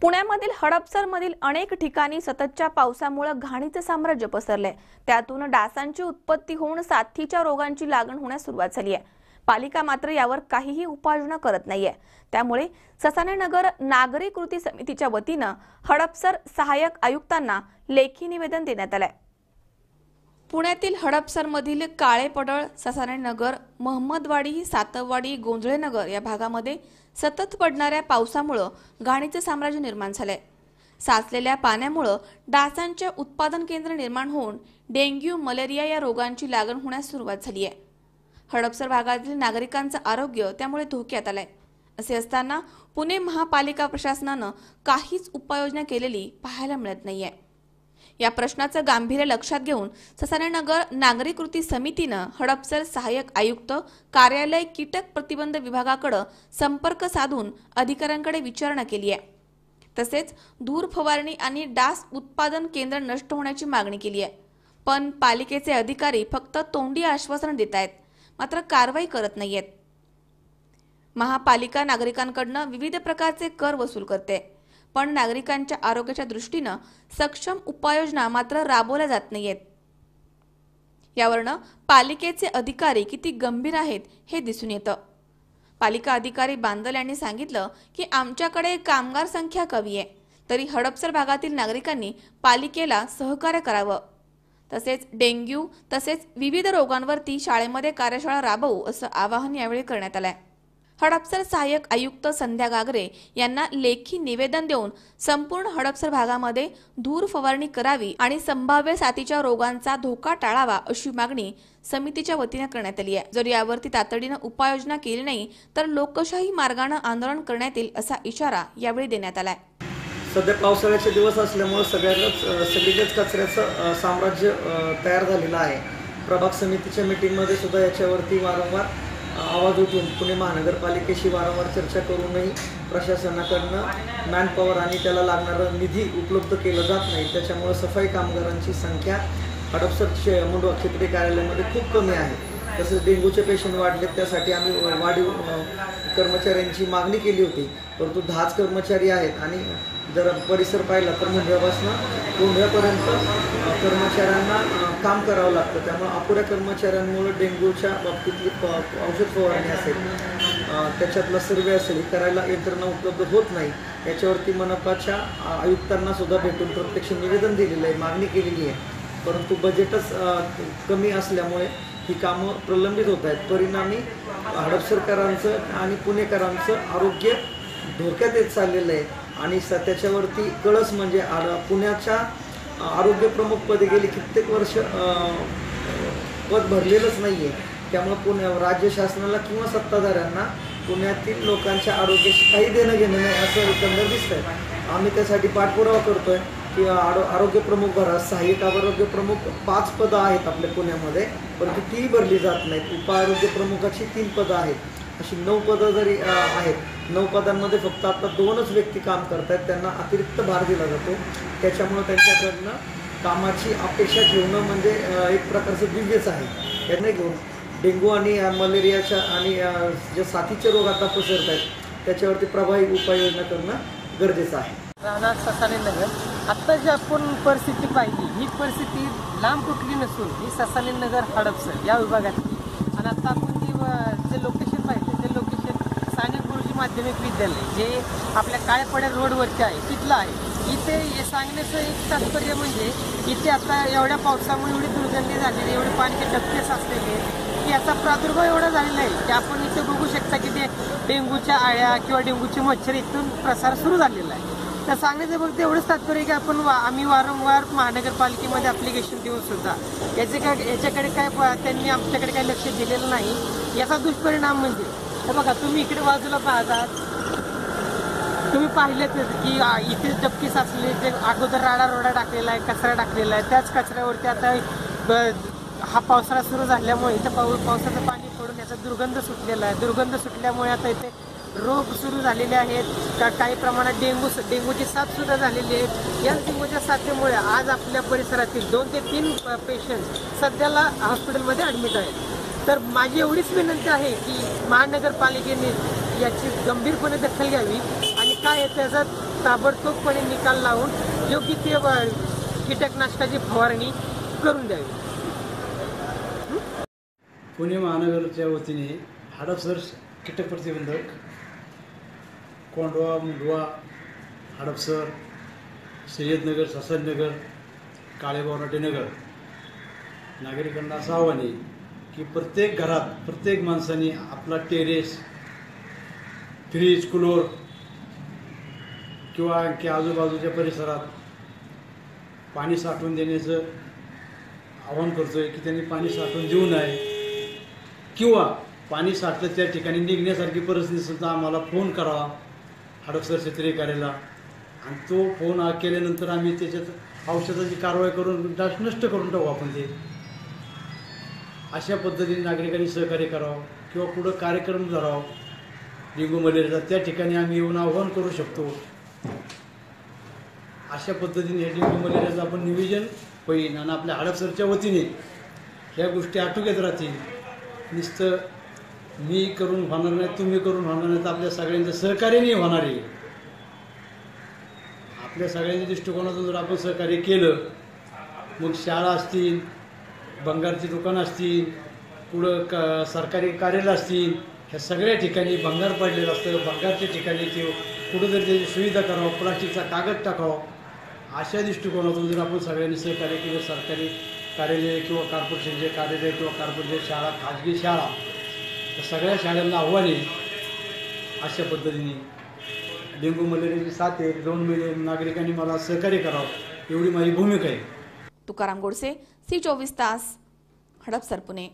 पुण्यामधील हडपसरमधील अनेक ठिकाणी सततच्या पावसामुळे घाणीचे साम्राज्य पसरले. त्यातून डासांची उत्पत्ती होऊन साथीच्या रोगांची लागण होण्यास सुरुवात झाली आहे. पालिका मात्र यावर काहीही उपाययोजना करत नाहीये. त्यामुळे ससानेनगर नागरी कृती समितीच्या वतीनं हडपसर सहाय्यक आयुक्तांना लेखी निवेदन देण्यात आलंय. पुण्यातील हडपसरमधील काळे पडळ ससाणे नगर महम्मदवाडी सातववाडी गोंधळे नगर या भागामध्ये सतत पडणाऱ्या पावसामुळं घाणीचं साम्राज्य निर्माण झालंय. साचलेल्या पाण्यामुळं डासांचे उत्पादन केंद्र निर्माण होऊन डेंग्यू मलेरिया या रोगांची लागण होण्यास सुरुवात झाली आहे. हडपसर भागातील नागरिकांचं आरोग्य त्यामुळे धोक्यात आलंय. असे असताना पुणे महापालिका प्रशासनानं काहीच उपाययोजना केलेली पाहायला मिळत नाहीये. या प्रश्नाचं गांभीर्य लक्षात घेऊन ससानेनगर नागरी कृती समितीनं हडपसर सहाय्यक आयुक्त कार्यालय कीटक प्रतिबंध विभागाकडे संपर्क साधून अधिकाऱ्यांकडे विचारणा केली आहे. तसेच धूर फवारणी आणि डास उत्पादन केंद्र नष्ट होण्याची मागणी केली आहे. पण पालिकेचे अधिकारी फक्त तोंडी आश्वासन देत आहेत मात्र कारवाई करत नाहीयेत. महापालिका नागरिकांकडनं विविध प्रकारचे कर वसूल करते. पण नागरिकांच्या आरोग्याच्या दृष्टीनं सक्षम उपाययोजना मात्र राबवल्या जात नाहीयेत. यावरनं पालिकेचे अधिकारी किती गंभीर आहेत हे दिसून येतं. पालिका अधिकारी बांदल यांनी सांगितलं की आमच्याकडे कामगार संख्या कमी आहे तरी हडपसर भागातील नागरिकांनी पालिकेला सहकार्य करावं. तसेच डेंग्यू तसेच विविध रोगांवरती शाळेमध्ये कार्यशाळा राबवू असं आवाहन यावेळी करण्यात आलं आहे हडपसर सहाय्यक आयुक्त संध्या गागरे यांना लेखी निवेदन देऊन संपूर्ण हडपसर भागामध्ये धूर फवारणी करावी आणि संभाव्य साथीच्या रोगांचा धोका टाळावा अशी मागणी समितीच्या वतीनं करण्यात आली आहे. जर यावरती तातडीनं उपाययोजना केली नाही तर लोकशाही मार्गानं आंदोलन करण्यात येईल असा इशारा यावेळी देण्यात आलाय. सध्या पावसाळ्याचे दिवस असल्यामुळे सगळ्याच सगळीकडेच कचऱ्याचं साम्राज्य तयार झालेलं आहे. प्रभाग समितीच्या मीटिंगमध्ये सुद्धा याच्यावरती वारंवार आवाज उठून पुणे महानगरपालिकेशी वारंवार चर्चा करूनही प्रशासनाकडनं मॅनपॉवर आणि त्याला लागणारं निधी उपलब्ध केलं जात नाही. त्याच्यामुळं सफाई कामगारांची संख्या हडपसर मुंडवा क्षेत्रीय कार्यालयामध्ये खूप कमी आहे. तसेच डेंग्यूचे पेशंट वाढले त्यासाठी आम्ही वाढीव कर्मचाऱ्यांची मागणी केली होती. परंतु दहाच कर्मचारी आहेत आणि जर परिसर पाहिला तर मुंढव्यापासून गोंधळ्यापर्यंत कर्मचाऱ्यांना काम करावं लागतं. त्यामुळं अपुऱ्या कर्मचाऱ्यांमुळे डेंग्यूच्या बाबतीतली प- औषध फवारणी असेल त्याच्यातला सर्वे असेल करायला यंत्रणा उपलब्ध होत नाही. याच्यावरती मनपाच्या आयुक्तांना सुद्धा भेटून प्रत्यक्ष निवेदन दिलेलं आहे मागणी केलेली आहे. परंतु बजेटच कमी असल्यामुळे ही कामं प्रलंबित होत आहेत. परिणामी हडपसरकरांचं आणि पुणेकरांचं आरोग्य धोक्यात येत चाललेलं आहे. आणि स त्याच्यावरती कळस म्हणजे आर पुण्याच्या आरोग्य प्रमुख पदे गेली कित्येक वर्ष पद भरलेलंच नाही आहे त्यामुळं पुण्या राज्य शासनाला किंवा सत्ताधाऱ्यांना पुण्यातील लोकांच्या आरोग्याशी काही देणं घेणं नाही असं एकंदर दिसतंय. आम्ही त्यासाठी पाठपुरावा करतोय की आरो आरोग्य प्रमुख भरा सहाय्यक आरोग्य प्रमुख पाच पदं आहेत आपल्या पुण्यामध्ये परंतु ती भरली जात नाहीत. उप आरोग्य प्रमुखाची तीन पदं आहेत. अशी नऊ पदं जरी आहेत नऊ पदांमध्ये फक्त आता दोनच व्यक्ती काम करतायत त्यांना अतिरिक्त भार दिला जातो. त्याच्यामुळं त्यांच्याकडनं कामाची अपेक्षा ठेवणं म्हणजे एक प्रकारचं दिव्यच आहे. यांना घेऊन डेंग्यू आणि मलेरियाच्या आणि जे साथीचे रोग आता पसरत आहेत त्याच्यावरती प्रभावी उपाययोजना करणं गरजेचं आहे. राहणार ससाने नगर. आत्ता जी आपण परिस्थिती पाहिली ही परिस्थिती लांब कुठली नसून ही ससाने नगर हडपसर या विभागातली आणि आता आपण जी अ, जे लोकेशन पाहिजे ते लोकेशन स्थानिक गुरुजी माध्यमिक विद्यालय जे आपल्या काळेपाड्या रोडवरती आहे तिथलं आहे. इथे हे सांगण्याचं एक तात्पर्य म्हणजे इथे आता एवढ्या पावसामुळे एवढी दुर्गंधी झालेली एवढे पाण्याचे डबके साचलेले की याचा प्रादुर्भाव एवढा झालेला आहे की आपण इथे बघू शकता की ते डेंग्यूच्या आळ्या किंवा डेंग्यूचे मच्छर इथून प्रसार सुरू झालेला आहे. तर सांगण्याचं फक्त एवढंच तात्पर्य की आपण वा आम्ही वारंवार महानगरपालिकेमध्ये ॲप्लिकेशन देऊन सुद्धा याचे काय याच्याकडे काय त्यांनी आमच्याकडे काही लक्ष दिलेलं नाही. याचा दुष्परिणाम म्हणजे हे बघा तुम्ही इकडे बाजूला पाहतात तुम्ही पाहिलेतच की इथे डबकी साचले ते अगोदर राडा रोडा टाकलेला आहे कचरा टाकलेला आहे. त्याच कचऱ्यावरती आता ब- हा पावसाळा सुरू झाल्यामुळे इथं पाऊ पावसाचं पाणी पडून याचा दुर्गंध सुटलेला आहे. दुर्गंध सुटल्यामुळे आता इथे रोग सुरू झालेले आहेत. का काही प्रमाणात डेंगू डेंगूची साथ सुद्धा झालेली आहे. या डेंगूच्या साथीमुळे आज आपल्या परिसरातील दोन ते तीन पेशंट सध्याला हॉस्पिटलमध्ये ॲडमिट आहेत. तर माझी एवढीच विनंती आहे की महानगरपालिकेने याची गंभीरपणे दखल घ्यावी आणि काय आहे त्याचा ताबडतोबपणे निकाल लावून योग्य ते कीटकनाशकाची फवारणी करून द्यावी. पुणे महानगरच्या वतीने हडपसर कीटक प्रतिबंधक कोंडवा मुंडवा हडपसर सय्यदनगर ससदनगर काळेबावराटेनगर नागरिकांना असं आव्हान आहे की प्रत्येक घरात प्रत्येक माणसाने आपला टेरेस फ्रीज कूलर किंवा आणखी आजूबाजूच्या परिसरात पाणी साठवून देण्याचं आवाहन करतोय की त्यांनी पाणी साठवून देऊ नये. किंवा पाणी साठलं त्या ठिकाणी निघण्यासारखी परिस्थिती सुद्धा आम्हाला फोन करावा हडपसर क्षेत्रीय कार्याला आणि तो फोन केल्यानंतर आम्ही त्याच्यात औषधाची कारवाई करून डास नष्ट करून टाकू आपण ते. अशा पद्धतीने नागरिकांनी सहकार्य करावं किंवा पुढं कार्यक्रम धरावा. डेंग्यू मलेरियाचा त्या ठिकाणी आम्ही येऊन आव्हान करू शकतो. अशा पद्धतीने हे डेंग्यू मलेरियाचं आपण नियोजन होईल आणि आपल्या हडपसरच्या वतीने ह्या गोष्टी आटोक्यात राहतील. नुसतं मी करून होणार नाही तुम्ही करून होणार नाही तर आपल्या सगळ्यांच्या सहकार्याने होणार आहे. आपल्या सगळ्यांच्या दृष्टिकोनातून जर आपण सहकार्य केलं मग शाळा असतील भंगारची दुकानं असतील पुढं क सरकारी कार्यालय असतील ह्या सगळ्या ठिकाणी भंगार पडलेलं असतं. भंगारच्या ठिकाणी ते कुठंतरी त्याची सुविधा करावं प्लास्टिकचा कागद टाकावं. अशा दृष्टिकोनातून जर आपण सगळ्यांनी सहकार्य केलं सरकारी कार्यालय किंवा कॉर्पोरेशनचे कार्यालय किंवा कॉर्पोरेशन शाळा खाजगी शाळा तर सगळ्या शाळांना आव्हान आहे. अशा पद्धतीने डेंग्यू मलेरियाची साथ आहे. दोन महिने नागरिकांनी मला सहकार्य करावं एवढी माझी भूमिका आहे. तुकाराम गोडसे सी चोवीस तास हडपसर पुणे.